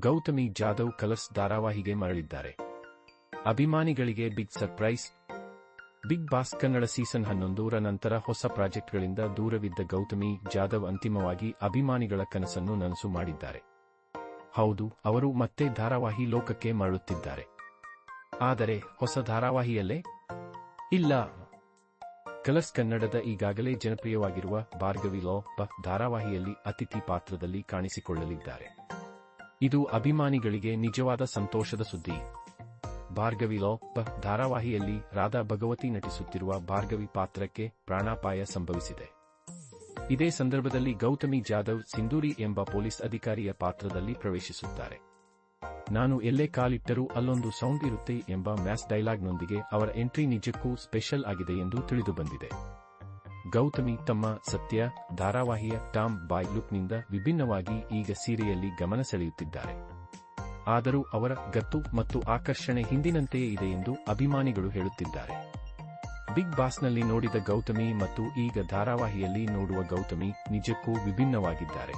Gautami Jadhav Colors ಧಾರಾವಾಹಿಗೆ ಮರಳಿದ್ದಾರೆ. ಅಭಿಮಾನಿಗಳಿಗೆ big surprise. Bigg Boss Kannada season ಹನ್ನೊಂದರ ನಂತರ ಹೊಸ ಪ್ರಾಜೆಕ್ಟ್ಗಳಿಂದ ದೂರವಿದ್ದ ಗೌತಮಿ ಜಾಧವ್ ಅಂತಿಮವಾಗಿ ಅಭಿಮಾನಿಗಳ ಕನಸನ್ನು ನನಸು ಮಾಡಿದ್ದಾರೆ. ಹೌದು, ಅವರು ಮತ್ತೆ ಧಾರಾವಾಹಿ ಲೋಕಕ್ಕೆ ಮರಳುತ್ತಿದ್ದಾರೆ. ಆದರೆ ಹೊಸ ಧಾರಾವಾಹಿಯಲ್ಲೇ? ಇಲ್ಲ. ಕಲರ್ಸ್ ಕನ್ನಡದ ಈಗಾಗಲೇ ಜನಪ್ರಿಯವಾಗಿರುವ ಭಾರ್ಗವಿ ಲೋ ಧಾರಾವಾಹಿಯಲ್ಲಿ ಅತಿಥಿ ಪಾತ್ರದಲ್ಲಿ ಕಾಣಿಸಿಕೊಳ್ಳಲಿದ್ದಾರೆ. ಇದು ಅಭಿಮಾನಿಗಳಿಗೆ ನಿಜವಾದ ಸಂತೋಷದ ಸುದ್ದಿ. ಭಾರ್ಗವಿ ಲೋ ಧಾರಾವಾಹಿಯಲ್ಲಿ ರಾಧಾ ಭಗವತಿ ನಟಿಸುತ್ತಿರುವ ಭಾರ್ಗವಿ ಪಾತ್ರಕ್ಕೆ ಪ್ರಾಣಾಪಾಯ ಸಂಭವಿಸಿದೆ. ಇದೇ ಸಂದರ್ಭದಲ್ಲಿ ಗೌತಮಿ ಜಾಧವ್ ಸಿಂಧೂರಿ ಎಂಬ ಪೊಲೀಸ್ ಅಧಿಕಾರಿಯ ಪಾತ್ರದಲ್ಲಿ ಪ್ರವೇಶಿಸುತ್ತಾರೆ. ನಾನು ಎಲ್ಲೇ ಕಾಲಿಟ್ಟರೂ ಅಲ್ಲೊಂದು ಸೌಂಡ್ ಇರುತ್ತೆ ಎಂಬ ಮ್ಯಾಸ್ ಡೈಲಾಗ್ನೊಂದಿಗೆ ಅವರ ಎಂಟ್ರಿ ನಿಜಕ್ಕೂ ಸ್ಪೆಷಲ್ ಆಗಿದೆ ಎಂದು ತಿಳಿದುಬಂದಿದೆ ಗೌತಮಿ ತಮ್ಮ ಸತ್ಯ, ಧಾರಾವಾಹಿಯ ಟಾಮ್ ಬಾಯ್ ಲುಕ್ನಿಂದ ವಿಭಿನ್ನವಾಗಿ ಈಗ ಸೀರೆಯಲ್ಲಿ ಗಮನ ಸೆಳೆಯುತ್ತಿದ್ದಾರೆ. ಆದರೂ ಅವರ ಗತ್ತು ಮತ್ತು ಆಕರ್ಷಣೆ ಹಿಂದಿನಂತೆಯೇ ಇದೆ ಎಂದು ಅಭಿಮಾನಿಗಳು ಹೇಳುತ್ತಿದ್ದಾರೆ. ಬಿಗ್ ಬಾಸ್ನಲ್ಲಿ ನೋಡಿದ ಗೌತಮಿ ಮತ್ತು ಈಗ ಧಾರಾವಾಹಿಯಲ್ಲಿ ನೋಡುವ ಗೌತಮಿ ನಿಜಕ್ಕೂ ವಿಭಿನ್ನವಾಗಿದ್ದಾರೆ.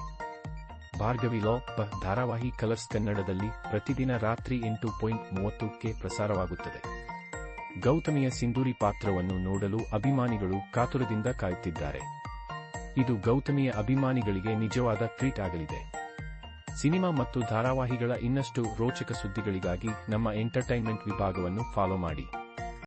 ಭಾರ್ಗವಿ ಲಾ ಬ ಧಾರಾವಾಹಿ ಕಲರ್ಸ್ ಕನ್ನಡದಲ್ಲಿ ಪ್ರತಿದಿನ ರಾತ್ರಿ ಎಂಟು ಪಾಯಿಂಟ್ ಮೂವತ್ತಕ್ಕೆ ಪ್ರಸಾರವಾಗುತ್ತದೆ. ಗೌತಮಿಯ ಸಿಂಧೂರಿ ಪಾತ್ರವನ್ನು ನೋಡಲು ಅಭಿಮಾನಿಗಳು ಕಾತುರದಿಂದ ಕಾಯುತ್ತಿದ್ದಾರೆ. ಇದು ಗೌತಮಿಯ ಅಭಿಮಾನಿಗಳಿಗೆ ನಿಜವಾದ ಟ್ರೀಟ್ ಆಗಲಿದೆ. ಸಿನಿಮಾ ಮತ್ತು ಧಾರಾವಾಹಿಗಳ ಇನ್ನಷ್ಟು ರೋಚಕ ಸುದ್ದಿಗಳಿಗಾಗಿ ನಮ್ಮ ಎಂಟರ್ಟೈನ್ಮೆಂಟ್ ವಿಭಾಗವನ್ನು ಫಾಲೋ ಮಾಡಿ.